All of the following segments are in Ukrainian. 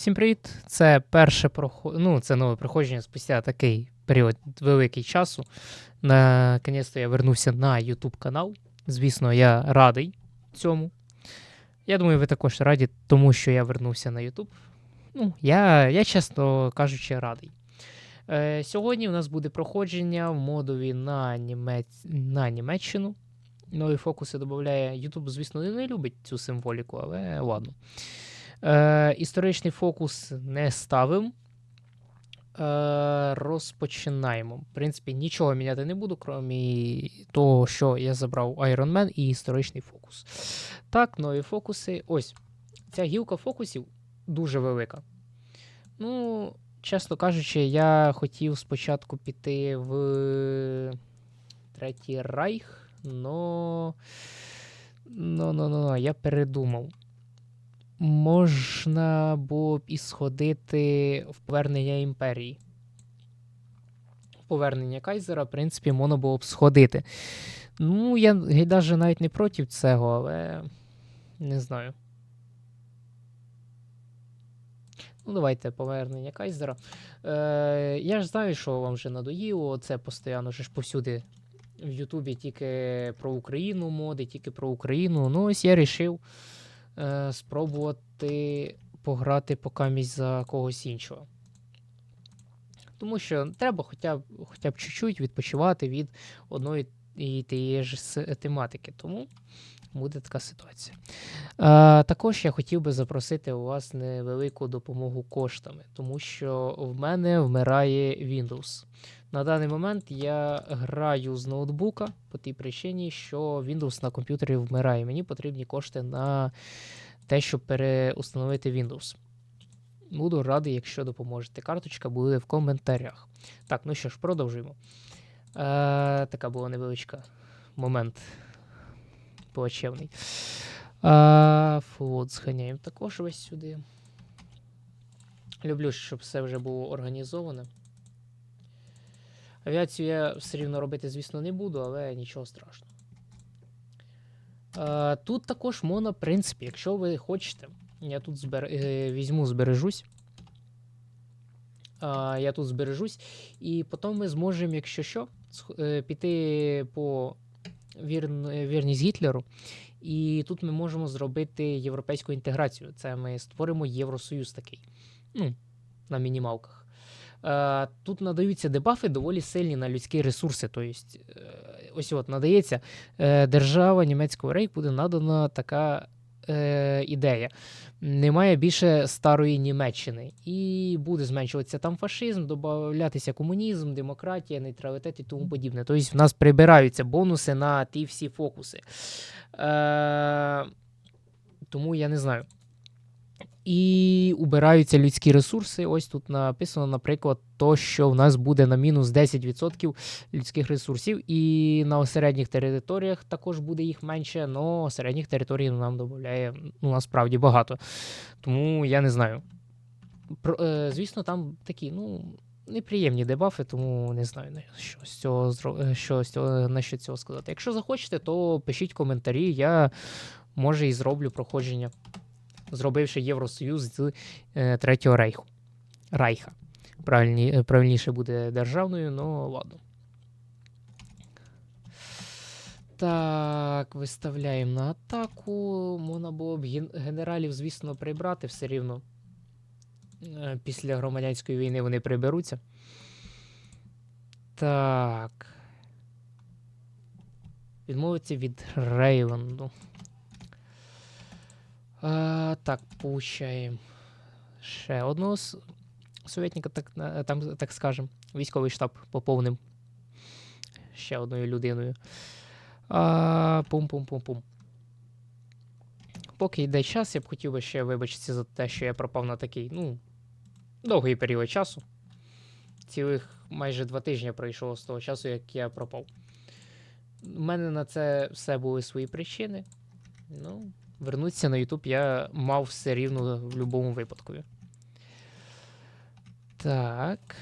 Всім привіт! Це перше проход... ну, це нове проходження спустя такий період великий часу. Наконець-то я вернувся на YouTube канал. Звісно, я радий цьому. Я думаю, ви також раді, тому що я вернувся на YouTube. Ну, я, я чесно кажучи, радий. Е, сьогодні у нас буде проходження в модові на, Німець... на Німеччину. Нові фокуси додає. YouTube, звісно, не любить цю символіку, але ладно. Е, історичний фокус не ставимо. Е, розпочинаємо. В принципі, нічого міняти не буду, крім того, що я забрав Iron Man і історичний фокус. Так, нові фокуси. Ось. Ця гілка фокусів дуже велика. Ну, чесно кажучи, я хотів спочатку піти в Третій Райх, но. Но, но, но, но, я передумав. Можна було б і сходити в повернення імперії. Повернення Кайзера, в принципі, можна було б сходити. Ну, я навіть навіть не проти цього, але не знаю. Ну, давайте повернення Кайзера. Е, Я ж знаю, що вам вже надоїло. Це постійно ж повсюди в Ютубі тільки про Україну моди, тільки про Україну. Ну, ось я вирішив е, спробувати пограти покамість за когось іншого. Тому що треба хоча б хоча б чуть-чуть відпочивати від одної і тієї ж тематики. Тому буде така ситуація. Е, також я хотів би запросити у вас невелику допомогу коштами, тому що в мене вмирає Windows. На даний момент я граю з ноутбука по тій причині, що Windows на комп'ютері вмирає. Мені потрібні кошти на те, щоб переустановити Windows. Буду радий, якщо допоможете. Карточка буде в коментарях. Так, ну що ж, продовжуємо. Е, така була невеличка момент плачевний. А, флот зганяємо також весь сюди. Люблю, щоб все вже було організоване. Авіацію я все рівно робити, звісно, не буду, але нічого страшного. А, тут також можна, в принципі, якщо ви хочете, я тут збер... е, візьму, збережусь. А, я тут збережусь, і потім ми зможемо, якщо що, е, піти по. Вірність Гітлеру. І тут ми можемо зробити європейську інтеграцію. Це ми створимо Євросоюз такий. Ну, на мінімалках. Е, тут надаються дебафи доволі сильні на людські ресурси. Тобто, ось от надається е, держава німецького рейх буде надана така е, ідея. Немає більше старої Німеччини, і буде зменшуватися там фашизм, додатися комунізм, демократія, нейтралітет і тому подібне. Тобто в нас прибираються бонуси на ті всі фокуси. Е, тому я не знаю. І убираються людські ресурси. Ось тут написано, наприклад, то, що в нас буде на мінус 10% людських ресурсів, і на середніх територіях також буде їх менше, але середніх територій нам додає ну, насправді багато. Тому я не знаю. Про, е, звісно, там такі, ну. Неприємні дебафи, тому не знаю на що з цього е, що з цього на що цього сказати. Якщо захочете, то пишіть коментарі. Я може і зроблю проходження, зробивши Євросоюз з е, Третього рейху. Райха. Правильні, е, правильніше буде державною, ну ладно. Так, виставляємо на атаку. Можна було б генералів, звісно, прибрати все рівно. Е, Після громадянської війни вони приберуться. Так. Відмовиться від Рейленду. А, так, получаємо ще одного советника, так, на- там, так скажем. Військовий штаб поповним ще одною людиною. Пум-пум-пум-пум. Поки йде час, я б хотів би ще вибачитися за те, що я пропав на такий, ну, довгий період часу. Цілих майже два тижні пройшло з того часу, як я пропав. У мене на це все були свої причини. Ну, вернутися на YouTube я мав все рівно в будь-якому випадку. Так.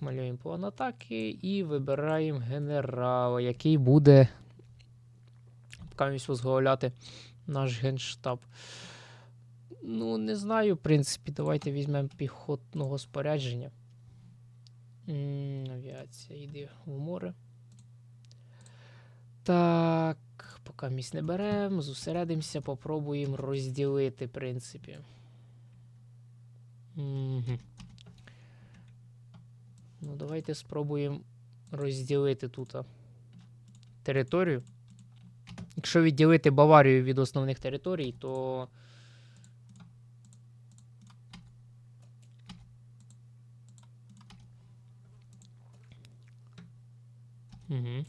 Малюємо план атаки і вибираємо генерала, який буде камість возглавляти наш генштаб. Ну, не знаю, в принципі, давайте візьмемо піхотного спорядження. М, Авіація, йди в море. Так, поки місць не беремо, зосередимося, попробуємо розділити, в принципі. Угу. Ну, давайте спробуємо розділити тут територію. Якщо відділити Баварію від основних територій, то.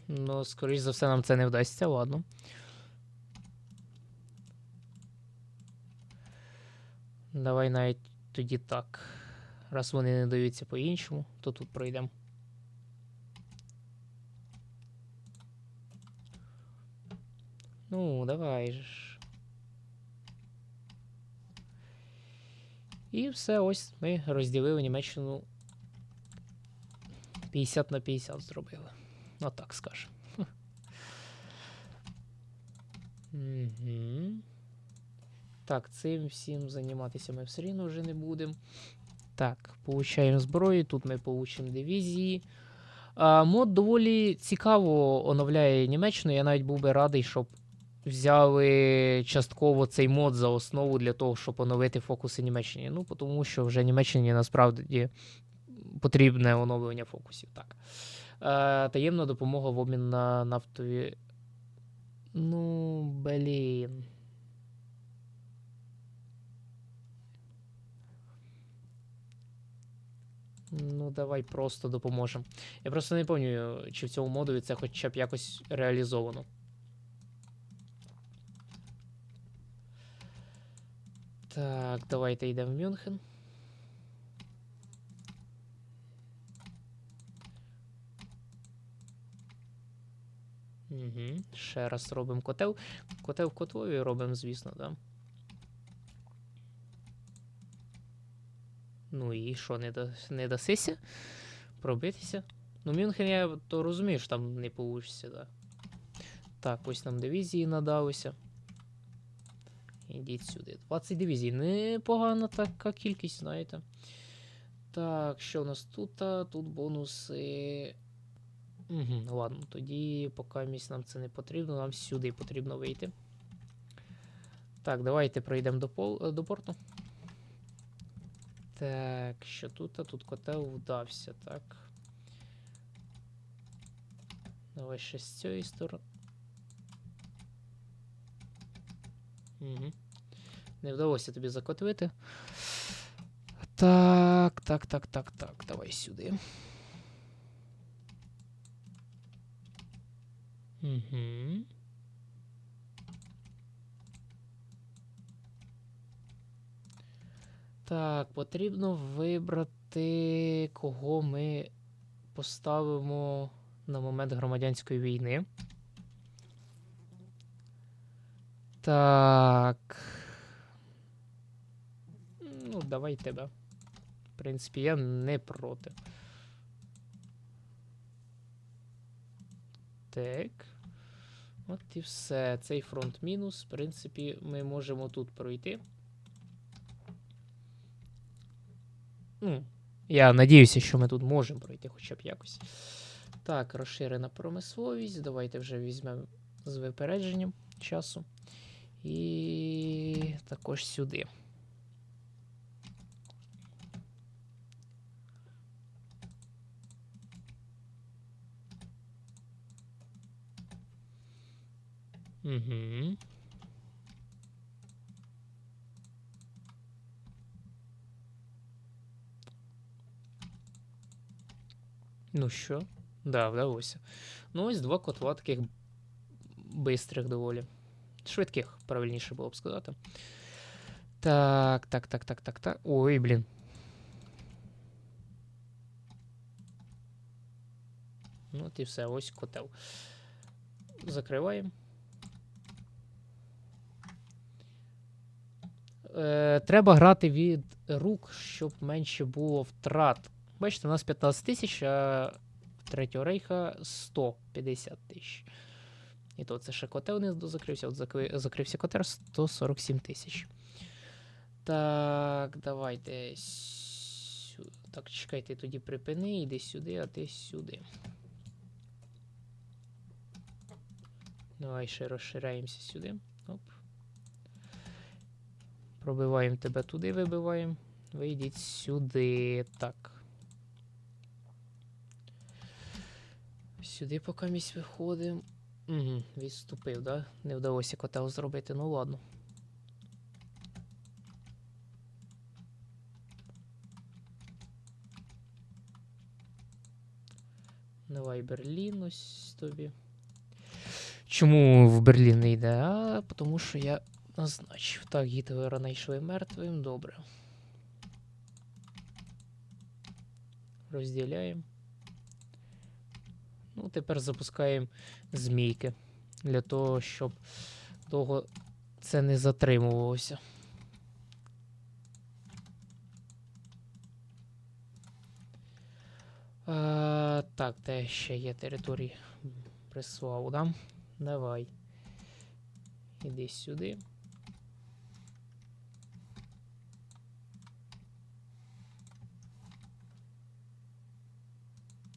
Ну, скоріш за все, нам це не вдасться, ладно. Давай навіть тоді так. Раз вони не даються по-іншому, то тут пройдемо. Ну, давай ж. І все, ось ми розділили Німеччину 50 на 50 зробили. Ну так скажемо. Угу. Так, цим всім займатися ми все рівно вже не будемо. Так, получаємо зброю, тут ми получимо дивізії. А, мод доволі цікаво оновляє Німеччину. Я навіть був би радий, щоб взяли частково цей мод за основу для того, щоб оновити фокуси Німеччині. Ну, тому що вже Німеччині насправді потрібне оновлення фокусів. Так. Е, таємна допомога в обмін на нафтові. Ну, блін. Ну, давай просто допоможемо. Я просто не пам'ятаю, чи в цьому модулі це хоча б якось реалізовано. Так, давайте йдемо в Мюнхен. Угу. Ще раз робимо котел. Котел в котлові робимо, звісно, да. Ну і що, не, да, не дасися? Пробитися? Ну, Мюнхен я то розумію, що там не вийде, да. Так, ось нам дивізії надалися. Ідіть сюди. 20 дивізій. Непогана така кількість, знаєте. Так, що у нас тут? Тут бонуси. Угу, ладно, тоді, поки місць нам це не потрібно, нам сюди потрібно вийти. Так, давайте пройдемо до, пол, до порту. Так, що тут? А тут котел вдався, так. Давай ще з цієї сторони. Угу. Не вдалося тобі закотвити. Так, так, так, так, так. Давай сюди. Угу. Так, потрібно вибрати, кого ми поставимо на момент громадянської війни. Так. Ну, давай тебе. В принципі, я не проти. Так. От і все. Цей фронт мінус. В принципі, ми можемо тут пройти. Ну, я надіюся, що ми тут можемо пройти хоча б якось. Так, розширена промисловість. Давайте вже візьмемо з випередженням часу. І також сюди. Угу. Ну що? Да, вдалося. Ну, ось два котла таких бистрих доволі. Швидких, правильніше було б сказати. Так, так, так, так, так, так. Ой, блін. Ну, от і все, ось котел. Закриваємо. Е, треба грати від рук, щоб менше було втрат. Бачите, у нас 15 тисяч, а Третього рейха 150 тисяч. І то це ще котел не дозакрився, от закри- закрився котел 147 тисяч. Так, давайте. Так, чекай, ти тоді припини, йди сюди, а ти сюди. Давай ще розширяємося сюди. Пробиваємо тебе туди, вибиваємо. Вийдіть сюди. Так. Сюди поки місць виходимо. Угу, відступив, да? Не вдалося котел зробити, ну ладно. Давай Берлін ось тобі. Чому в Берлін не йде? А тому що я назначив. Так, Гітлера знайшли мертвим, добре. Розділяємо. Ну, тепер запускаємо змійки. Для того, щоб довго це не затримувалося. Е, так, де ще є території прислав, да? Давай. Іди сюди.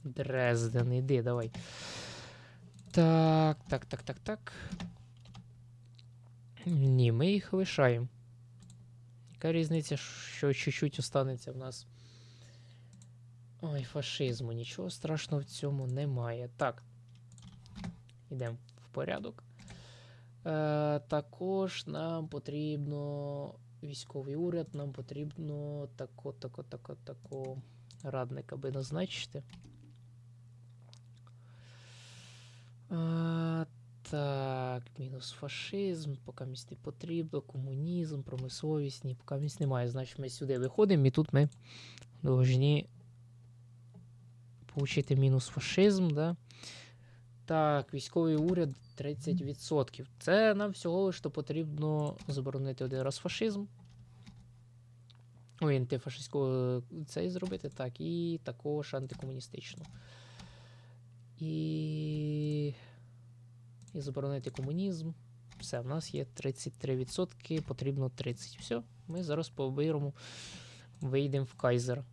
Дрезден, іди, давай. Так, так, так, так, так. Ні, ми їх лишаємо. Яка різниця, що чуть-чуть останеться в нас. Ой, фашизму, нічого страшного в цьому немає. Так. Йдемо в порядок. Е, також нам потрібно військовий уряд, нам потрібно тако, тако, тако, тако радника би назначити. Е, так, мінус фашизм, поки місць не потрібно, комунізм, промисловість, ні, поки місць немає. Значить, ми сюди виходимо і тут ми повинні получити мінус фашизм, да? Так, військовий уряд 30%. Це нам всього лиш потрібно заборонити один раз фашизм. Ой, антифашистського цей зробити, так, і також антикомуністичну. І. І заборонити комунізм. Все, в нас є 33%, потрібно 30%. Все, ми зараз по вибору вийдемо в Кайзера.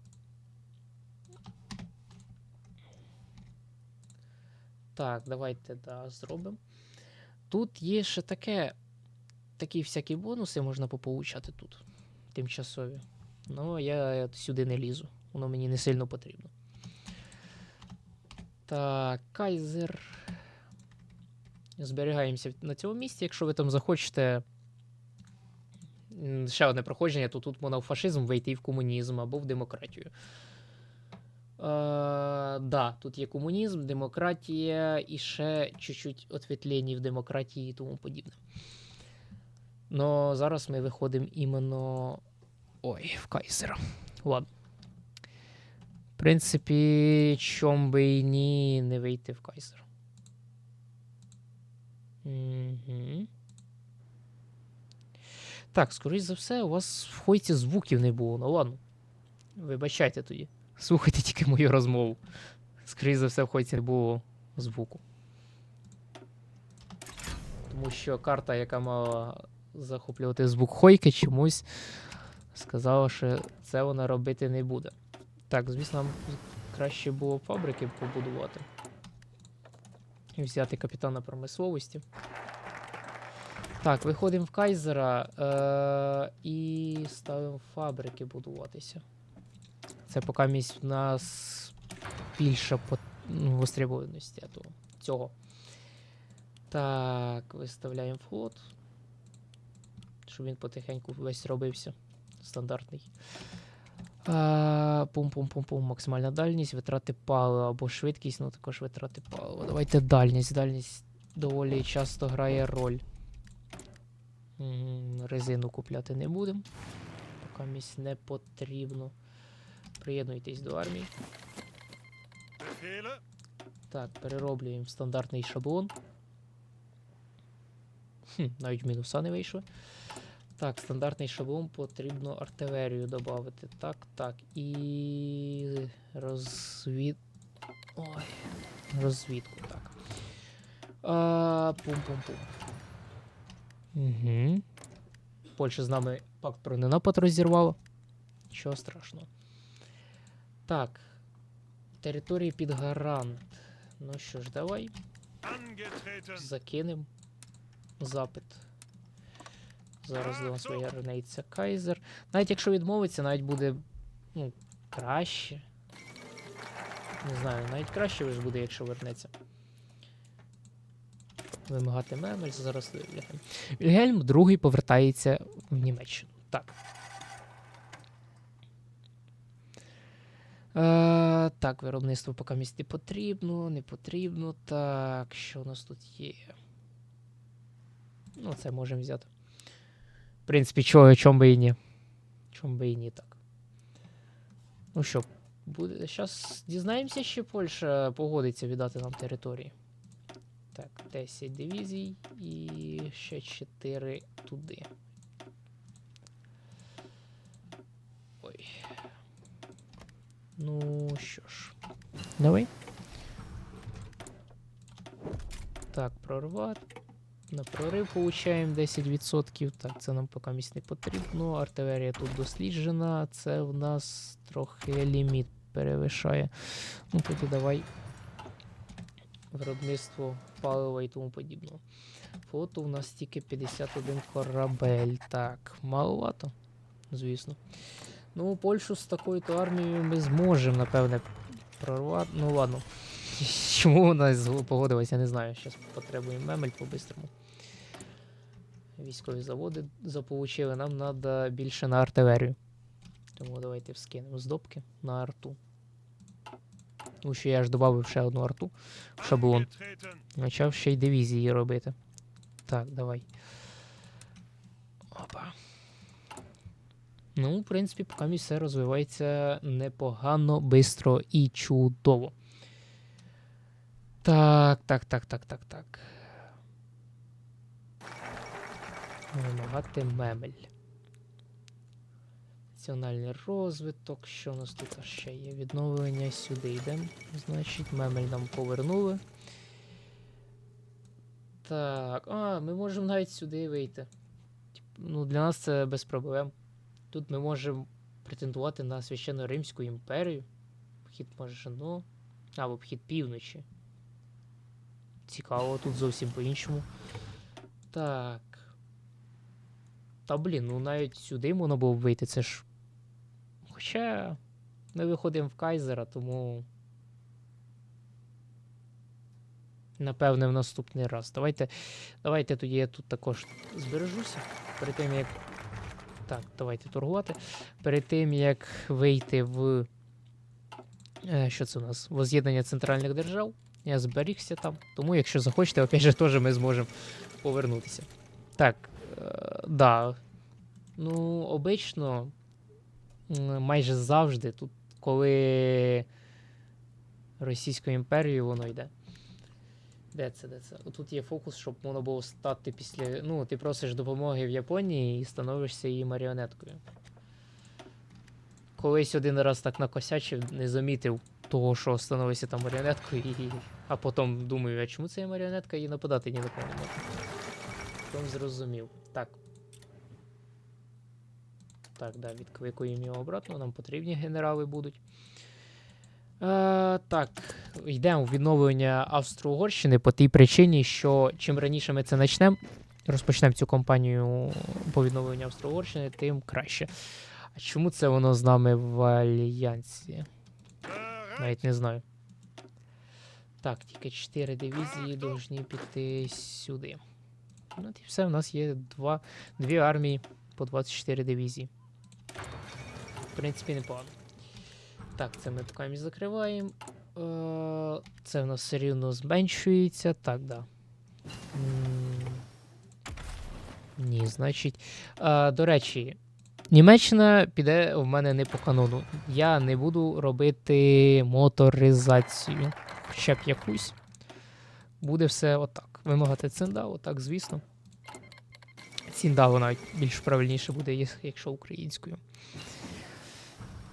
Так, давайте да, зробимо. Тут є ще таке. Такі всякі бонуси можна пополучати тут. Тимчасові. Ну, я сюди не лізу. Воно мені не сильно потрібно. Так, Кайзер. Зберігаємося на цьому місці. Якщо ви там захочете. Ще одне проходження, то тут можна в фашизм вийти в комунізм або в демократію. Е, да, тут є комунізм, демократія і ще чуть-чуть ответвлені в демократії і тому подібне. Но зараз ми виходимо іменно. Ой, в Кайзера. Ладно. Принципі, чом би і ні не вийти в Кайзер. Так, скоріш за все, у вас в хойці звуків не було. Ну ладно. Вибачайте тоді. Слухайте тільки мою розмову. Скоріше за все, в хойці не було звуку. Тому що карта, яка мала захоплювати звук хойки, чомусь сказала, що це вона робити не буде. Так, звісно, нам краще було фабрики побудувати. І взяти капітана промисловості. Так, виходимо в Кайзера е- і ставимо фабрики будуватися. Це поки місць в нас більша по- ну, востребованості цього. Так, виставляємо флот. Щоб він потихеньку весь робився. Стандартний. А, Пум-пум-пум-пум. Максимальна дальність, витрати палива або швидкість, ну також витрати палива. Давайте дальність. Дальність доволі часто грає роль. Резину купляти не будемо. Поки місць не потрібно. Приєднуйтесь до армії. Так, перероблюємо стандартний шаблон. Хм, навіть мінуса не вийшли. Так, стандартний шаблон потрібно артилерію додати. Так, так. І розвід. Ой. Розвідку, так. А, Пум-пум-пум. Угу. Польща з нами Пакт про ненапад розірвало. Нічого страшного. Так. Території під гарант. Ну що ж, давай Angetreten. закинем запит. Зараз до нас повернеться Кайзер. Навіть якщо відмовиться, навіть буде ну, краще. Не знаю, навіть краще ж буде, якщо вернеться. Вимагати мемель, зараз Вільгельм. Вільгельм другий повертається в Німеччину. Так. Е, так, виробництво поки місті потрібно, не потрібно. Так, що у нас тут є? Ну, це можемо взяти. В принципі, чого, чом би і ні. Чом би і ні так. Ну що, буде. Зараз дізнаємося, що Польща погодиться віддати нам території. Так, 10 дивізій і ще 4 туди. Ой. Ну що ж. Давай. Так, прорвати. На прорив получаємо 10%. Так, це нам поки місць не потрібно. Артилерія тут досліджена. Це в нас трохи ліміт перевишає. Ну, тоді давай виробництво палива і тому подібного. Флоту у нас тільки 51 корабель. Так, маловато, звісно. Ну, Польщу з такою то армією ми зможемо, напевне, прорвати. Ну ладно. Чому вона погодилась, я не знаю. Зараз потребуємо мемель по-бистрому. Військові заводи заполучили. Нам треба більше на артилерію. Тому давайте вскинемо здобки на арту. Тому що я ж додав ще одну арту в шаблон. Почав ще й дивізії робити. Так, давай. Опа. Ну, в принципі, поки все розвивається непогано, бистро і чудово. Так, так, так, так, так, так. Вимагати мемель. Національний розвиток. Що у нас тут ще є? Відновлення сюди йдемо. Значить, мемель нам повернули. Так, а, ми можемо навіть сюди вийти. Ну, для нас це без проблем. Тут ми можемо претендувати на священно Римську імперію. Вхід Можино. Або вхід півночі. Цікаво, тут зовсім по-іншому. Так. Та блін, ну навіть сюди можна було б вийти, це ж. Хоча ми виходимо в Кайзера, тому. Напевне, в наступний раз. Давайте, давайте тоді я тут також збережуся. Перед тим як. Так, давайте торгувати. Перед тим як вийти в. Е, що це у нас? Воз'єднання центральних держав. Я зберігся там. Тому, якщо захочете, опять же, теж ми зможемо повернутися. Так, да. Ну, обично, майже завжди тут, коли Російською імперією воно йде. Де це, де це? Тут є фокус, щоб можна було стати після. Ну, ти просиш допомоги в Японії і становишся її маріонеткою. Колись один раз так накосячив, не замітив того, що становився там маріонеткою, і... а потім думаю, а чому це є маріонетка і нападати ні на кого не можна. Потім зрозумів. Так. Так, да, відкликуємо його обратно, нам потрібні генерали будуть. Е, так, йдемо в відновлення Австро-Угорщини по тій причині, що чим раніше ми це почнемо, розпочнемо цю кампанію по відновленню Австро-Угорщини, тим краще. А чому це воно з нами в альянсі? Навіть не знаю. Так, тільки 4 дивізії повинні піти сюди. Ну, і все, у нас є два, дві армії по 24 дивізії. В принципі, непогано. Так, це ми поки закриваємо. Е, Це в нас все рівно зменшується. Так, да. Ні, значить. Е, До речі, Німеччина піде в мене не по канону. Я не буду робити моторизацію. Хоча б якусь. Буде все отак. Вимагати циндау, так, звісно. Ціндау навіть більш правильніше буде, якщо українською.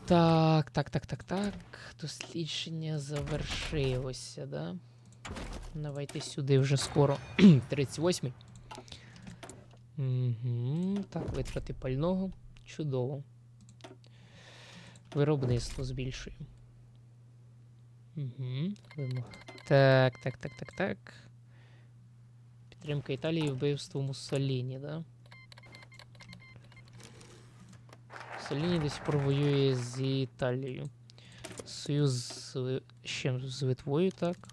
Так, так, так, так, так. Дослідження завершилося, да? Давайте сюди вже скоро. 38-й. Угу. Так, витрати пального. Чудово. Виробництво збільшуємо. Угу. Так, так, так, так, так. Підтримка Італії вбивство Муссоліні, да? Муссоліні сих пор з Італією. Союз з, Ли- з Литвою, так.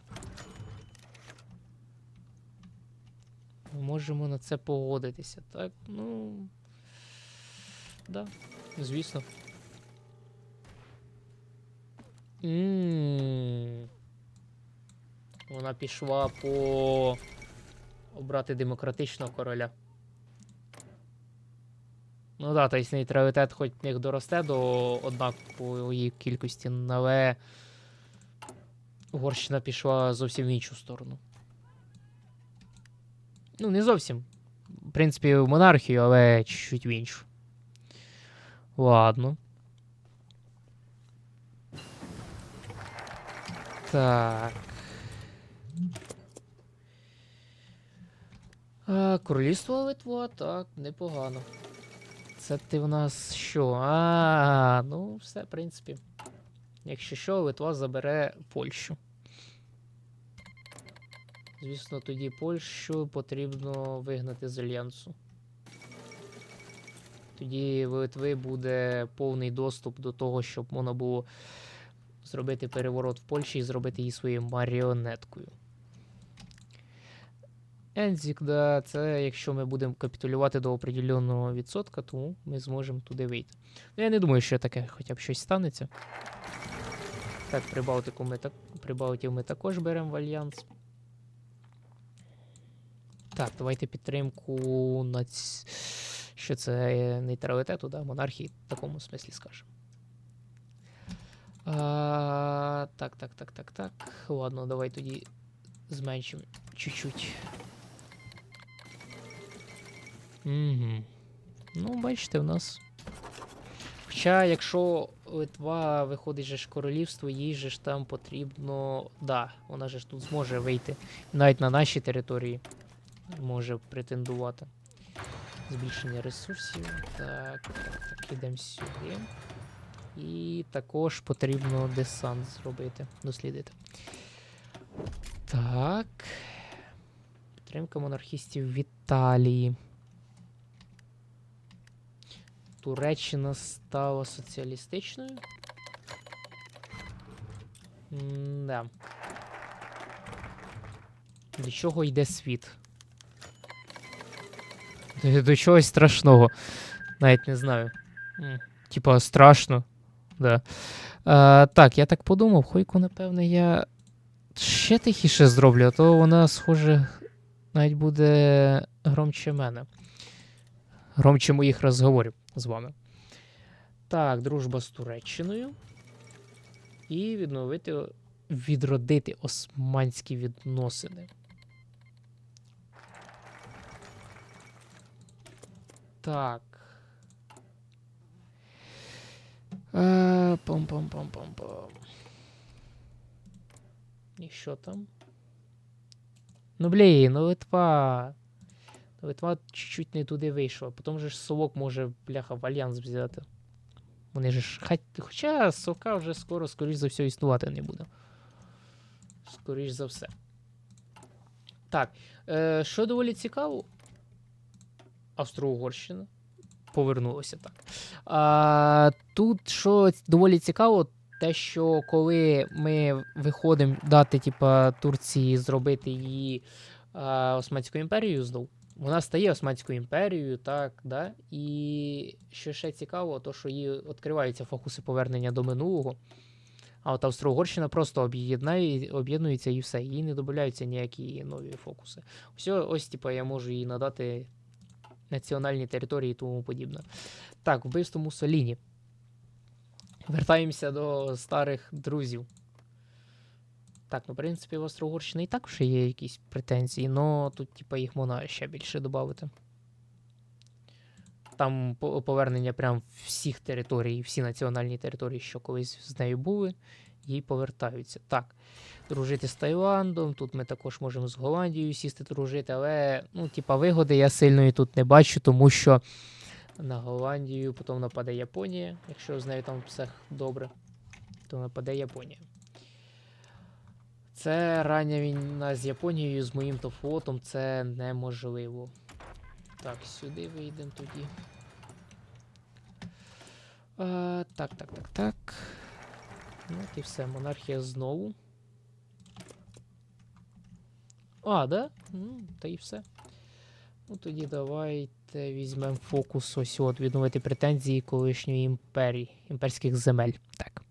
Ми можемо на це погодитися, так? Ну. Да, звісно. м Вона пішла по обрати демократичного короля. Ну так, да, тобто нейтралітет хоч в них доросте до однакової кількості, але Угорщина пішла зовсім в іншу сторону. Ну, не зовсім. В принципі, в монархію, але чуть-чуть в іншу. Ладно. Так. А, королівство Литва, так, непогано. Це ти в нас що? А, ну, все, в принципі. Якщо що, Литва забере Польщу. Звісно, тоді Польщу потрібно вигнати з альянсу. Тоді в Литви буде повний доступ до того, щоб можна було зробити переворот в Польщі і зробити її своєю маріонеткою. Ензік, да, це якщо ми будемо капітулювати до определеного відсотка, тому ми зможемо туди вийти. Ну, я не думаю, що таке хоча б щось станеться. Так, Прибалтику ми так, Прибалтів ми також беремо в альянс. Так, давайте підтримку на ць... що це нейтралітету, да, монархії в такому смислі скажемо. А, так, так, так, так, так. Ладно, давай тоді зменшимо чуть-чуть. Угу. Ну, бачите, в нас. Хоча, якщо Литва виходить же ж королівство, їй же ж там потрібно. Да, вона же ж тут зможе вийти. Навіть на нашій території може претендувати. Збільшення ресурсів. Так, так, так, ідемо сюди. І також потрібно десант зробити, дослідити. Так. Підтримка монархістів в Італії. Туреччина стала соціалістичною. Да. До чого йде світ? До, до чогось страшного. Навіть не знаю. М, Типа страшно. Да. А, так, я так подумав, Хойку, напевне, я ще тихіше зроблю, а то вона, схоже, навіть буде громче мене. Громче моїх розговорів з вами. Так, дружба з Туреччиною. І відновити, відродити османські відносини. Так. Е, Пам-пам-пам-пам-пам. І що там? Ну, блін, ну Литва. Литва чуть-чуть не туди вийшла. Потім же ж совок може, бляха, в альянс взяти. Вони ж. Хоча совка вже скоро, скоріш за все, існувати не буде. Скоріш за все. Так. Е, що доволі цікаво. Австро-Угорщина. Повернулося так. А, тут, що доволі цікаво, те, що коли ми виходимо дати, типа, Турції зробити її а, Османською імперією знов, вона стає Османською імперією, так, да? І що ще цікаво, то що їй відкриваються фокуси повернення до минулого. А от Австро-Угорщина просто об'єднає, об'єднується і все. Їй не додаються ніякі нові фокуси. Ось, ось типа, я можу їй надати національні території і тому подібне. Так, вбивство Муссоліні. Вертаємося до старих друзів. Так, ну, в принципі, в Австро-Угорщини і так вже є якісь претензії, але тут, типа, їх можна ще більше додати. Там повернення прям всіх територій, всі національні території, що колись з нею були, і повертаються. Так, дружити з Таїландом. Тут ми також можемо з Голландією сісти дружити, але ну, типа, вигоди я сильної тут не бачу, тому що на Голландію потім нападе Японія. Якщо з нею там все добре, то нападе Японія. Це рання війна з Японією, з моїм то флотом, це неможливо. Так, сюди вийдемо тоді. А, так, так, так, так. Ну, і все, монархія знову. А, да? Ну, та і все. Ну тоді давайте візьмемо фокус ось от відновити претензії колишньої імперії, імперських земель. Так.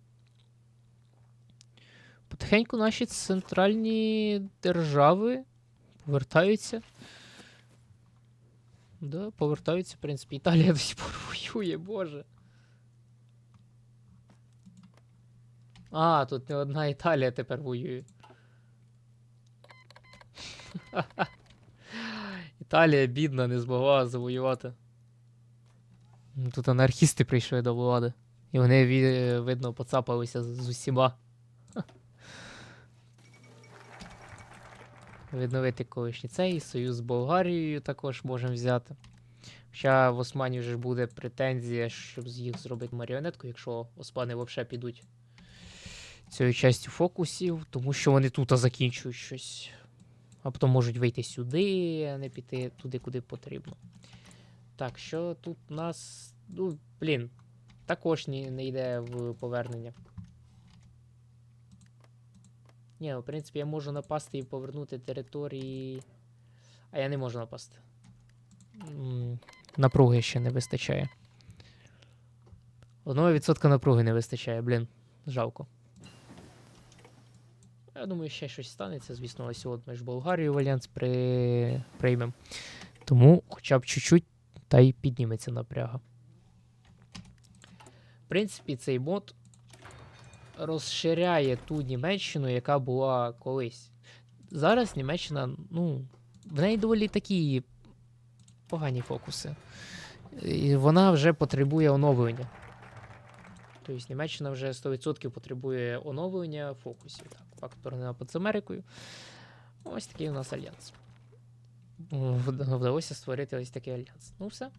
Потихеньку наші центральні держави повертаються. Да, повертаються, в принципі, Італія до пор воює, боже. А, тут не одна Італія тепер воює. Італія бідна, не змогла завоювати. Тут анархісти прийшли до влади. І вони, видно, поцапалися з усіма. Відновити колишній цей союз з Болгарією також можемо взяти. Хоча в Османі вже буде претензія, щоб з їх зробити маріонетку, якщо Османи взагалі підуть цією частю фокусів, тому що вони тут закінчують щось. А потім можуть вийти сюди, а не піти туди, куди потрібно. Так, що тут у нас. Ну, блін, також не, йде в повернення. Ні, ну, в принципі, я можу напасти і повернути території. А я не можу напасти. Напруги ще не вистачає. Одного відсотка напруги не вистачає, блін. Жалко. Я думаю, ще щось станеться. Звісно, ось от ми ж Болгарію в альянс при... приймемо. Тому хоча б чуть-чуть та й підніметься напряга. В принципі, цей мод розширяє ту Німеччину, яка була колись. Зараз Німеччина, ну, в неї доволі такі погані фокуси. І вона вже потребує оновлення. Тобто Німеччина вже 100% потребує оновлення фокусів. Так, фактор напад з Америкою. Ось такий у нас альянс. Вдалося створити ось такий альянс. Ну, все.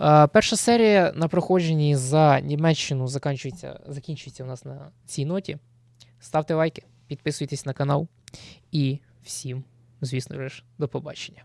Е, перша серія на проходженні за Німеччину закінчується, закінчується у нас на цій ноті. Ставте лайки, підписуйтесь на канал. І всім, звісно ж, до побачення.